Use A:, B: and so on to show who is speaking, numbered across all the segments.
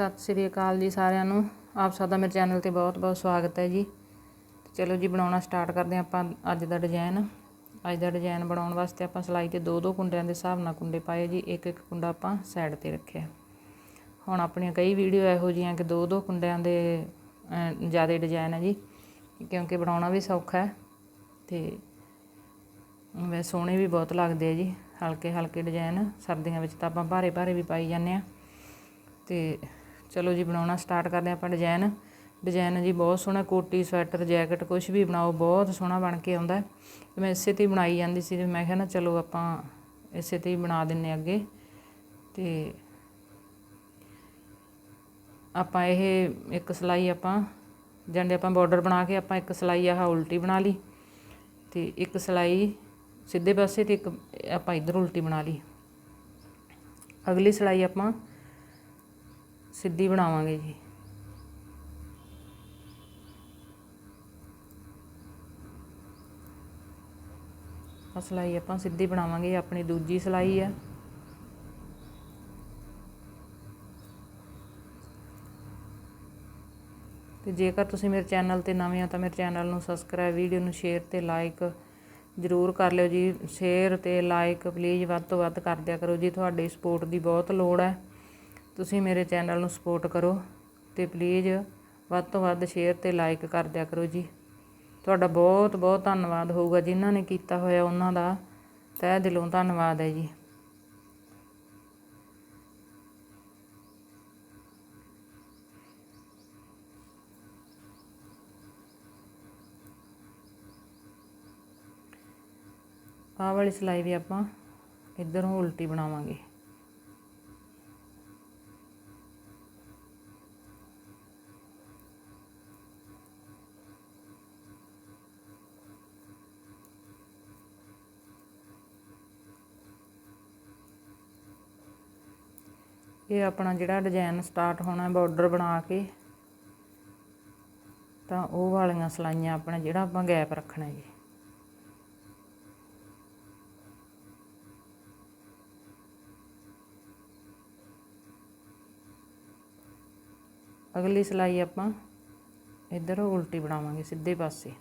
A: ਸਤਿ ਸ੍ਰੀ ਅਕਾਲ ਜੀ ਸਾਰਿਆਂ ਨੂੰ। ਆਪ ਸਭ ਦਾ ਮੇਰੇ ਚੈਨਲ ਤੇ ਬਹੁਤ-ਬਹੁਤ ਸਵਾਗਤ ਹੈ ਜੀ। ਚਲੋ ਜੀ, ਬਣਾਉਣਾ ਸਟਾਰਟ ਕਰਦੇ ਹਾਂ ਆਪਾਂ ਅੱਜ ਦਾ ਡਿਜ਼ਾਈਨ ਅੱਜ ਦਾ ਡਿਜ਼ਾਈਨ ਬਣਾਉਣ ਵਾਸਤੇ ਆਪਾਂ ਸਲਾਈ ਤੇ ਦੋ ਦੋ ਕੁੰਡਿਆਂ ਦੇ ਹਿਸਾਬ ਨਾਲ ਕੁੰਡੇ ਪਾਏ ਜੀ। ਇੱਕ ਇੱਕ ਕੁੰਡਾ ਆਪਾਂ ਸਾਈਡ ਤੇ ਰੱਖਿਆ। ਹੁਣ ਆਪਣੀਆਂ ਕਈ ਵੀਡੀਓ ਇਹੋ ਜਿਹੀਆਂ ਕਿ ਦੋ ਦੋ ਕੁੰਡਿਆਂ ਦੇ ਜ਼ਿਆਦਾ ਡਿਜ਼ਾਈਨ ਹੈ ਜੀ। ਕਿਉਂਕਿ ਬਣਾਉਣਾ ਵੀ ਸੌਖਾ ਹੈ ਤੇ ਵੇ ਸੋਹਣੇ ਵੀ ਬਹੁਤ ਲੱਗਦੇ ਆ ਜੀ। ਹਲਕੇ ਹਲਕੇ ਡਿਜ਼ਾਈਨ ਸਰਦੀਆਂ ਵਿੱਚ ਤਾਂ ਆਪਾਂ ਭਾਰੇ ਭਾਰੇ ਵੀ ਪਾਈ ਜਾਂਦੇ ਆ ਤੇ ਚਲੋ ਜੀ, ਬਣਾਉਣਾ ਸਟਾਰਟ ਕਰਦੇ ਆਪਾਂ ਡਿਜ਼ਾਈਨ ਡਿਜ਼ਾਈਨ ਜੀ ਬਹੁਤ ਸੋਹਣਾ, ਕੋਟੀ, ਸਵੈਟਰ, ਜੈਕਟ ਕੁਝ ਵੀ ਬਣਾਓ, ਬਹੁਤ ਸੋਹਣਾ ਬਣ ਕੇ ਆਉਂਦਾ। ਮੈਂ ਇਸੇ ਤੇ ਹੀ ਬਣਾਈ ਜਾਂਦੀ ਸੀ ਤੇ ਮੈਂ ਕਿਹਾ ਨਾ, ਚਲੋ ਆਪਾਂ ਇਸੇ ਤੇ ਹੀ ਬਣਾ ਦਿੰਨੇ ਅੱਗੇ। ਤੇ ਆਪਾਂ ਇਹ ਇੱਕ ਸਲਾਈ ਆਪਾਂ, ਜਾਂਦੇ ਆਪਾਂ ਬਾਰਡਰ ਬਣਾ ਕੇ ਆਪਾਂ ਇੱਕ ਸਲਾਈ, ਆਹ ਉਲਟੀ ਬਣਾ ਲਈ। ਤੇ ਇੱਕ ਸਲਾਈ ਸਿੱਧੇ ਪਾਸੇ ਤੇ ਇੱਕ ਆਪਾਂ ਇਧਰ ਉਲਟੀ ਬਣਾ ਲਈ। ਅਗਲੀ ਸਲਾਈ ਆਪਾਂ ਸਿੱਧੀ ਬਣਾਵਾਂਗੇ ਜੀ। ਆ ਸਲਾਈ ਆਪਾਂ ਸਿੱਧੀ ਬਣਾਵਾਂਗੇ ਆਪਣੀ ਦੂਜੀ ਸਲਾਈ ਆ। ਤੇ ਜੇਕਰ ਤੁਸੀਂ ਮੇਰੇ ਚੈਨਲ ਤੇ ਨਵੇਂ ਹੋ ਤਾਂ ਮੇਰੇ ਚੈਨਲ ਨੂੰ ਸਬਸਕ੍ਰਾਈਬ ਵੀਡੀਓ ਨੂੰ ਸ਼ੇਅਰ ਤੇ ਲਾਈਕ ਜ਼ਰੂਰ ਕਰ ਲਿਓ ਜੀ। ਸ਼ੇਅਰ ਤੇ ਲਾਈਕ ਪਲੀਜ਼ ਵੱਧ ਤੋਂ ਵੱਧ ਕਰ ਦਿਆ ਕਰੋ ਜੀ। ਤੁਹਾਡੀ ਸਪੋਰਟ ਦੀ ਬਹੁਤ ਲੋੜ ਹੈ। ਤੁਸੀਂ ਮੇਰੇ ਚੈਨਲ ਨੂੰ ਸਪੋਰਟ ਕਰੋ ਤੇ ਪਲੀਜ਼ ਵੱਧ ਤੋਂ ਵੱਧ ਸ਼ੇਅਰ ਤੇ ਲਾਈਕ ਕਰ ਦਿਆ ਕਰੋ ਜੀ। ਤੁਹਾਡਾ ਬਹੁਤ ਬਹੁਤ ਧੰਨਵਾਦ ਹੋਊਗਾ ਜਿਨ੍ਹਾਂ ਨੇ ਕੀਤਾ ਹੋਇਆ ਉਹਨਾਂ ਦਾ। ਤਹਿ ਦਿਲੋਂ ਧੰਨਵਾਦ ਹੈ ਜੀ। ਆਹ ਵਾਲੀ ਸਲਾਈ ਵੀ ਆਪਾਂ ਇਧਰੋਂ ਉਲਟੀ ਬਣਾਵਾਂਗੇ। ਇਹ ਆਪਣਾ ਜਿਹੜਾ ਡਿਜ਼ਾਈਨ ਸਟਾਰਟ ਹੋਣਾ ਬਾਰਡਰ ਬਣਾ ਕੇ, ਤਾਂ ਉਹ ਵਾਲੀਆਂ ਸਲਾਈਆਂ ਆਪਣਾ ਜਿਹੜਾ ਆਪਾਂ ਗੈਪ ਰੱਖਣਾ ਜੀ। ਅਗਲੀ ਸਲਾਈ ਆਪਾਂ ਇੱਧਰ ਉਲਟੀ ਬਣਾਵਾਂਗੇ ਸਿੱਧੇ ਪਾਸੇ।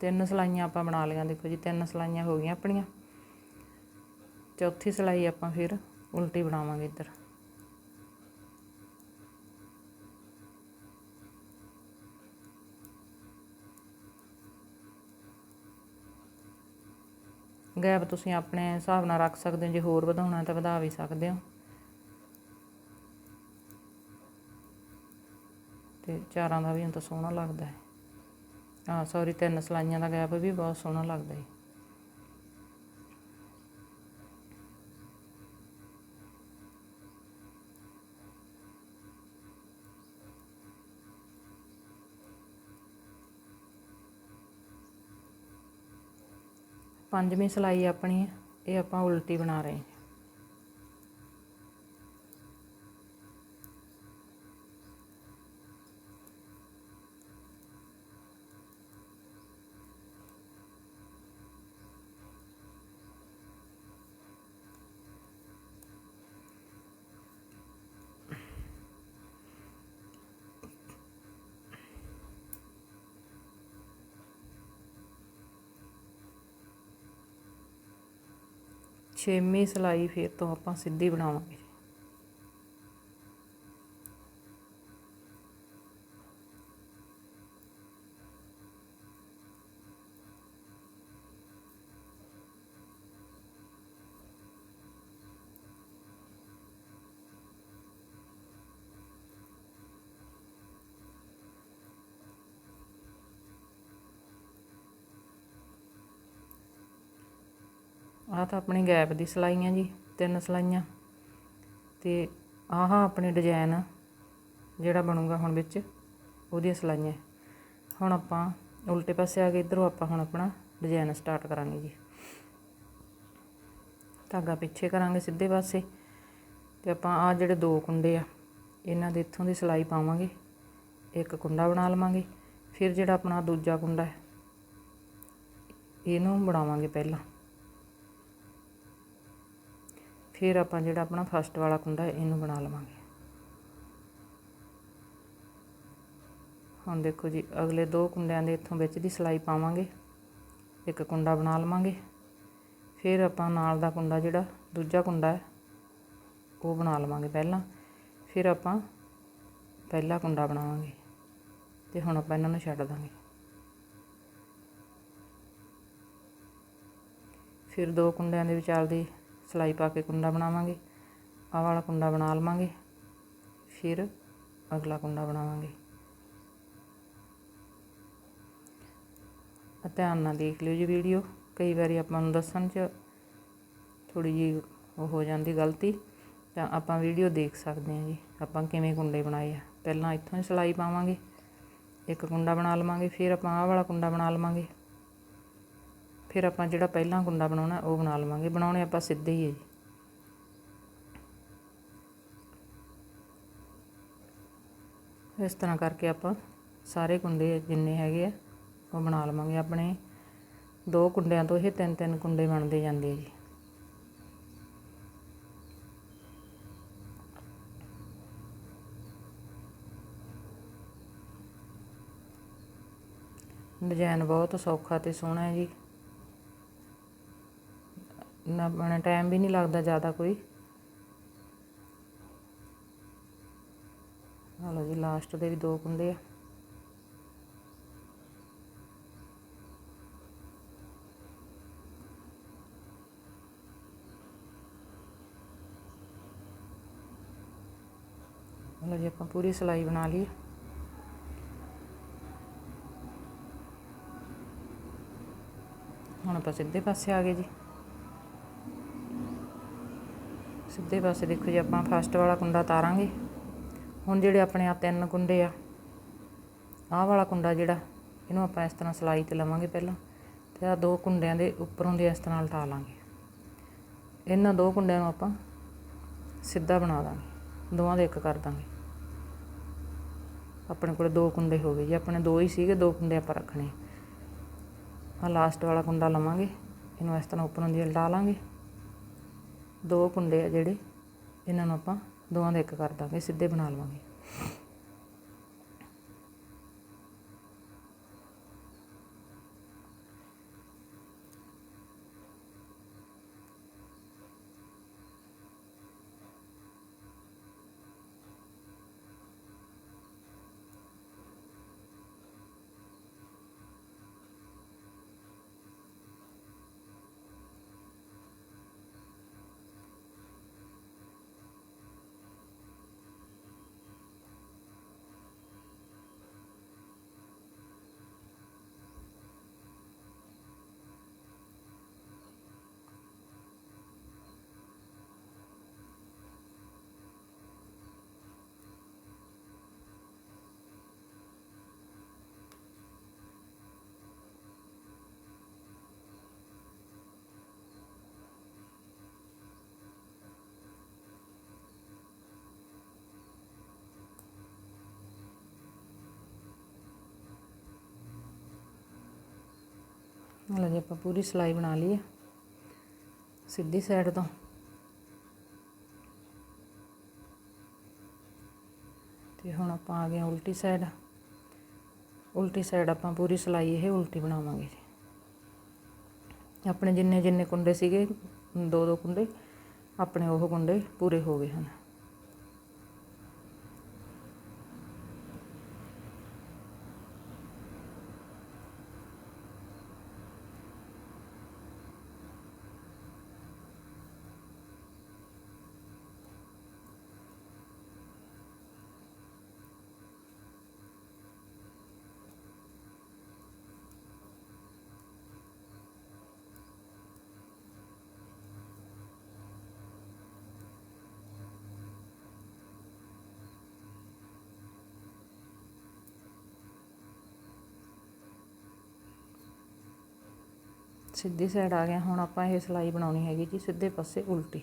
A: ਤਿੰਨ ਸਲਾਈਆਂ ਆਪਾਂ ਬਣਾ ਲਈਆਂ, ਦੇਖੋ ਜੀ ਤਿੰਨ ਸਲਾਈਆਂ ਹੋ ਗਈਆਂ ਆਪਣੀਆਂ। ਚੌਥੀ ਸਲਾਈ ਆਪਾਂ ਫਿਰ ਉਲਟੀ ਬਣਾਵਾਂਗੇ ਇੱਧਰ। ਗੈਪ ਤੁਸੀਂ ਆਪਣੇ ਹਿਸਾਬ ਨਾਲ ਰੱਖ ਸਕਦੇ ਹੋ, ਜੇ ਹੋਰ ਵਧਾਉਣਾ ਤਾਂ ਵਧਾ ਵੀ ਸਕਦੇ ਹੋ। ਤੇ ਚਾਰਾਂ ਦਾ ਵੀ ਹੁਣ ਤਾਂ ਸੋਹਣਾ ਲੱਗਦਾ ਹੈ। ਆ ਸੌਰੀ ਤਿੰਨ ਸਲਾਈਆਂ ਦਾ ਗੈਪ ਵੀ ਬਹੁਤ ਸੋਹਣਾ ਲੱਗਦਾ ਹੈ। ਪੰਜਵੀਂ ਸਲਾਈ ਆਪਣੀ ਇਹ ਆਪਾਂ ਉਲਟੀ ਬਣਾ ਰਹੇ ਛੇਵੀਂ ਸਲਾਈ ਫਿਰ ਤੋਂ ਆਪਾਂ ਸਿੱਧੀ ਬਣਾਵਾਂਗੇ। ਆਹ ਤਾਂ ਆਪਣੀ ਗੈਪ ਦੀ ਸਲਾਈਆਂ ਜੀ, ਤਿੰਨ ਸਲਾਈਆਂ। ਤੇ ਆਹ ਆਪਣੇ ਡਿਜ਼ਾਈਨ ਜਿਹੜਾ ਬਣੂਗਾ ਹੁਣ ਵਿੱਚ, ਉਹਦੀਆਂ ਸਲਾਈਆਂ। ਹੁਣ ਆਪਾਂ ਉਲਟੇ ਪਾਸੇ ਆ ਕੇ ਇਧਰੋਂ ਆਪਾਂ ਹੁਣ ਆਪਣਾ ਡਿਜ਼ਾਈਨ ਸਟਾਰਟ ਕਰਾਂਗੇ ਜੀ। ਧਾਗਾ ਪਿੱਛੇ ਕਰਾਂਗੇ ਸਿੱਧੇ ਪਾਸੇ। ਤੇ ਆਪਾਂ ਆ ਜਿਹੜੇ ਦੋ ਕੁੰਡੇ ਆ, ਇਹਨਾਂ ਦੇ ਇੱਥੋਂ ਦੀ ਸਲਾਈ ਪਾਵਾਂਗੇ। ਇੱਕ ਕੁੰਡਾ ਬਣਾ ਲਵਾਂਗੇ। ਫਿਰ ਜਿਹੜਾ ਆਪਣਾ ਦੂਜਾ ਕੁੰਡਾ ਹੈ, ਇਹਨੂੰ ਬਣਾਵਾਂਗੇ ਪਹਿਲਾਂ। ਫਿਰ ਆਪਾਂ ਜਿਹੜਾ ਆਪਣਾ ਫਸਟ ਵਾਲਾ ਕੁੰਡਾ ਇਹਨੂੰ ਬਣਾ ਲਵਾਂਗੇ। ਹੁਣ ਦੇਖੋ ਜੀ, ਅਗਲੇ ਦੋ ਕੁੰਡਿਆਂ ਦੇ ਇੱਥੋਂ ਵਿੱਚ ਦੀ ਸਲਾਈ ਪਾਵਾਂਗੇ। ਇੱਕ ਕੁੰਡਾ ਬਣਾ ਲਵਾਂਗੇ। ਫਿਰ ਆਪਾਂ ਨਾਲ ਦਾ ਕੁੰਡਾ ਜਿਹੜਾ ਦੂਜਾ ਕੁੰਡਾ ਹੈ, ਉਹ ਬਣਾ ਲਵਾਂਗੇ ਪਹਿਲਾਂ। ਫਿਰ ਆਪਾਂ ਪਹਿਲਾ ਕੁੰਡਾ ਬਣਾਵਾਂਗੇ ਤੇ ਹੁਣ ਆਪਾਂ ਇਹਨਾਂ ਨੂੰ ਛੱਡ ਦਾਂਗੇ। ਫਿਰ ਦੋ ਕੁੰਡਿਆਂ ਦੇ ਵਿਚਾਲ ਦੀ ਸਲਾਈ ਪਾ ਕੇ ਕੁੰਡਾ ਬਣਾਵਾਂਗੇ, ਆਹ ਵਾਲਾ ਕੁੰਡਾ ਬਣਾ ਲਵਾਂਗੇ, ਫਿਰ ਅਗਲਾ ਕੁੰਡਾ ਬਣਾਵਾਂਗੇ। ਧਿਆਨ ਨਾਲ ਦੇਖ ਲਿਓ ਜੀ ਵੀਡੀਓ, ਕਈ ਵਾਰੀ ਆਪਾਂ ਨੂੰ ਦੱਸਣ 'ਚ ਥੋੜੀ ਜੀ ਉਹ ਹੋ ਜਾਂਦੀ ਗਲਤੀ, ਤਾਂ ਆਪਾਂ ਵੀਡੀਓ ਦੇਖ ਸਕਦੇ ਹਾਂ ਜੀ, ਆਪਾਂ ਕਿਵੇਂ ਕੁੰਡੇ ਬਣਾਏ ਆ। ਪਹਿਲਾਂ ਇੱਥੋਂ ਹੀ ਸਲਾਈ ਪਾਵਾਂਗੇ, ਇੱਕ ਕੁੰਡਾ ਬਣਾ ਲਵਾਂਗੇ, ਫਿਰ ਆਪਾਂ ਆਹ ਵਾਲਾ ਕੁੰਡਾ ਬਣਾ ਲਵਾਂਗੇ। ਫਿਰ ਆਪਾਂ ਜਿਹੜਾ ਪਹਿਲਾਂ ਕੁੰਡਾ ਬਣਾਉਣਾ, ਉਹ ਬਣਾ ਲਵਾਂਗੇ। ਬਣਾਉਣੇ ਆਪਾਂ ਸਿੱਧੇ ਹੀ ਹੈ ਜੀ। ਇਸ ਤਰ੍ਹਾਂ ਕਰਕੇ ਆਪਾਂ ਸਾਰੇ ਕੁੰਡੇ ਜਿੰਨੇ ਹੈਗੇ ਆ, ਉਹ ਬਣਾ ਲਵਾਂਗੇ। ਆਪਣੇ ਦੋ ਕੁੰਡਿਆਂ ਤੋਂ ਇਹ ਤਿੰਨ ਤਿੰਨ ਕੁੰਡੇ ਬਣਦੇ ਜਾਂਦੇ ਆ ਜੀ। ਡਿਜ਼ਾਈਨ ਬਹੁਤ ਸੌਖਾ ਤੇ ਸੋਹਣਾ ਹੈ ਜੀ। ਨਾ ਬਣਾ ਟਾਈਮ ਵੀ ਨਹੀਂ ਲੱਗਦਾ ਜ਼ਿਆਦਾ ਕੋਈ। ਹਾਲੋ ਜੀ ਲਾਸਟ ਦੇ ਵੀ ਦੋ ਕੁੰਡੇ ਆ। ਲਓ ਜੀ, ਆਪਾਂ ਪੂਰੀ ਸਲਾਈ ਬਣਾ ਲਈ ਹੁਣ ਆਪਾਂ ਸਿੱਧੇ ਪਾਸੇ ਆ ਗਏ ਜੀ। ਸਿੱਧੇ ਪਾਸੇ ਦੇਖੋ ਜੀ, ਆਪਾਂ ਫਸਟ ਵਾਲਾ ਕੁੰਡਾ ਤਾਰਾਂਗੇ। ਹੁਣ ਜਿਹੜੇ ਆਪਣੇ ਆ ਤਿੰਨ ਕੁੰਡੇ ਆ, ਆਹ ਵਾਲਾ ਕੁੰਡਾ ਜਿਹੜਾ, ਇਹਨੂੰ ਆਪਾਂ ਇਸ ਤਰ੍ਹਾਂ ਸਲਾਈ ਤੇ ਲਵਾਂਗੇ ਪਹਿਲਾਂ ਤੇ ਆ ਦੋ ਕੁੰਡਿਆਂ ਦੇ ਉੱਪਰੋਂ ਦੇ ਇਸ ਤਰ੍ਹਾਂ ਲਟਾ ਲਾਂਗੇ। ਇਹਨਾਂ ਦੋ ਕੁੰਡਿਆਂ ਨੂੰ ਆਪਾਂ ਸਿੱਧਾ ਬਣਾ ਦਾਂਗੇ, ਦੋਵਾਂ ਦੇ ਇੱਕ ਕਰ ਦਾਂਗੇ। ਆਪਣੇ ਕੋਲ ਦੋ ਕੁੰਡੇ ਹੋ ਗਏ ਜੀ, ਆਪਣੇ ਦੋ ਹੀ ਸੀਗੇ, ਦੋ ਕੁੰਡੇ ਆਪਾਂ ਰੱਖਣੇ ਆ। ਲਾਸਟ ਵਾਲਾ ਕੁੰਡਾ ਲਵਾਂਗੇ, ਇਹਨੂੰ ਇਸ ਤਰ੍ਹਾਂ ਉੱਪਰੋਂ ਦੀ ਲਟਾ ਲਾਂਗੇ। ਦੋ ਕੁੰਡੇ ਆ ਜਿਹੜੇ, ਇਹਨਾਂ ਨੂੰ ਆਪਾਂ ਦੋਵਾਂ ਦਾ ਇੱਕ ਕਰ ਦਾਂਗੇ, ਸਿੱਧੇ ਬਣਾ ਲਵਾਂਗੇ। ਲਓ ਜੀ ਆਪਾਂ ਪੂਰੀ ਸਲਾਈ ਬਣਾ ਲਈ ਹੈ ਸਿੱਧੀ ਸਾਈਡ ਤੋਂ। ਤੇ ਹੁਣ ਆਪਾਂ ਆ ਗਏ ਹਾਂ ਉਲਟੀ ਸਾਈਡ ਉਲਟੀ ਸਾਈਡ ਆਪਾਂ ਪੂਰੀ ਸਲਾਈ ਇਹ ਉਲਟੀ ਬਣਾਵਾਂਗੇ ਜੀ। ਆਪਣੇ ਜਿੰਨੇ ਜਿੰਨੇ ਕੁੰਡੇ ਸੀਗੇ ਦੋ ਦੋ ਕੁੰਡੇ, ਆਪਣੇ ਉਹ ਕੁੰਡੇ ਪੂਰੇ ਹੋ ਗਏ ਹਨ। ਸਿੱਧੀ ਸਾਈਡ ਆ ਗਿਆ ਹੁਣ ਆਪਾਂ ਇਹ ਸਲਾਈ ਬਣਾਉਣੀ ਹੈਗੀ ਜੀ ਸਿੱਧੇ ਪਾਸੇ ਉਲਟੀ।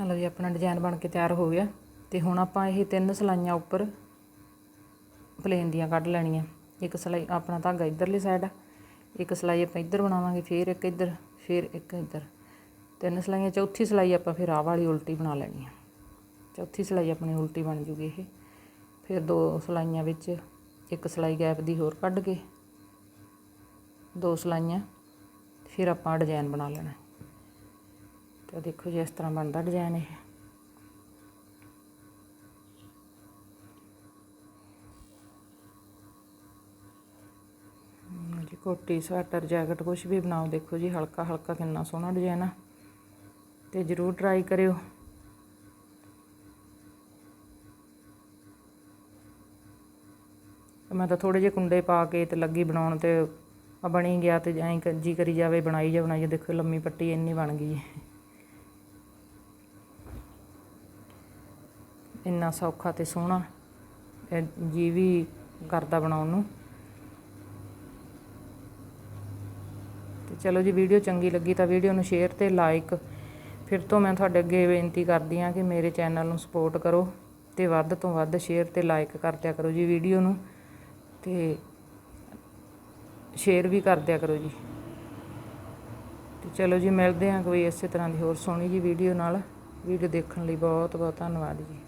A: ਹਲੋ ਜੀ, ਆਪਣਾ ਡਿਜ਼ਾਈਨ ਬਣ ਕੇ ਤਿਆਰ ਹੋ ਗਿਆ ਤੇ ਹੁਣ ਆਪਾਂ ਇਹ ਤਿੰਨ ਸਲਾਈਆਂ ਉੱਪਰ ਪਲੇਨ ਦੀਆਂ ਕੱਢ ਲੈਣੀਆਂ। ਇੱਕ ਸਲਾਈ ਆਪਣਾ ਧਾਗਾ ਇਧਰਲੀ ਸਾਈਡ ਆ, ਇੱਕ ਸਲਾਈ ਆਪਾਂ ਇੱਧਰ ਬਣਾਵਾਂਗੇ, ਫਿਰ ਇੱਕ ਇੱਧਰ, ਫਿਰ ਇੱਕ ਇੱਧਰ। ਤਿੰਨ ਸਲਾਈਆਂ, ਚੌਥੀ ਸਲਾਈ ਆਪਾਂ ਫਿਰ ਆਹ ਵਾਲੀ ਉਲਟੀ ਬਣਾ ਲੈਣੀ ਆ। ਚੌਥੀ ਸਲਾਈ ਆਪਣੀ ਉਲਟੀ ਬਣ ਜੂਗੀ ਇਹ। ਫਿਰ ਦੋ ਸਲਾਈਆਂ ਵਿੱਚ ਇੱਕ ਸਲਾਈ ਗੈਪ ਦੀ ਹੋਰ ਕੱਢ ਕੇ ਦੋ ਸਲਾਈਆਂ, ਫਿਰ ਆਪਾਂ ਡਿਜ਼ਾਈਨ ਬਣਾ ਲੈਣਾ। ਤਾਂ ਦੇਖੋ ਜੀ, ਇਸ ਤਰ੍ਹਾਂ ਬਣਦਾ ਡਿਜ਼ਾਈਨ ਇਹ। ਜੀ ਕੋਟੀ, ਸਵੈਟਰ, ਜੈਕਟ ਕੁਝ ਵੀ ਬਣਾਓ, ਦੇਖੋ ਜੀ, ਹਲਕਾ ਹਲਕਾ ਕਿੰਨਾ ਸੋਹਣਾ ਡਿਜ਼ਾਈਨ ਆ। ਤੇ ਜਰੂਰ ਟਰਾਈ ਕਰਿਓ। ਮੈਂ ਤਾਂ ਥੋੜੇ ਜਿਹੇ ਕੁੰਡੇ ਪਾ ਕੇ ਤੇ ਲੱਗੀ ਬਣਾਉਣ ਤੇ ਬਣੀ ਗਿਆ ਤੇ ਐਂ ਜੀ ਕਰੀ ਜਾਵੇ, ਬਣਾਈ ਜਾ ਬਣਾਈ ਜਾ ਦੇਖੋ ਲੰਮੀ ਪੱਟੀ ਇੰਨੀ ਬਣ ਗਈ ਹੈ। ਇੰਨਾ ਸੌਖਾ ਤੇ ਸੋਹਣਾ ਜੀ ਵੀ ਕਰਦਾ ਬਣਾਉਣ ਨੂੰ। ਤੇ ਚਲੋ ਜੀ, ਵੀਡੀਓ ਚੰਗੀ ਲੱਗੀ ਤਾਂ ਵੀਡੀਓ ਨੂੰ ਸ਼ੇਅਰ ਤੇ ਲਾਈਕ ਫਿਰ ਤੋਂ ਮੈਂ ਤੁਹਾਡੇ ਅੱਗੇ ਬੇਨਤੀ ਕਰਦੀ ਹਾਂ ਕਿ ਮੇਰੇ ਚੈਨਲ ਨੂੰ ਸਪੋਰਟ ਕਰੋ ਤੇ ਵੱਧ ਤੋਂ ਵੱਧ ਸ਼ੇਅਰ ਤੇ ਲਾਈਕ ਕਰਦਿਆ ਕਰੋ ਜੀ ਵੀਡੀਓ ਨੂੰ। ਤੇ ਸ਼ੇਅਰ ਵੀ ਕਰਦਿਆ ਕਰੋ ਜੀ। ਤੇ ਚਲੋ ਜੀ, ਮਿਲਦੇ ਹਾਂ ਕੋਈ ਇਸੇ ਤਰ੍ਹਾਂ ਦੀ ਹੋਰ ਸੋਹਣੀ ਜੀ ਵੀਡੀਓ ਨਾਲ। ਵੀਡੀਓ ਦੇਖਣ ਲਈ ਬਹੁਤ ਬਹੁਤ ਧੰਨਵਾਦ ਜੀ।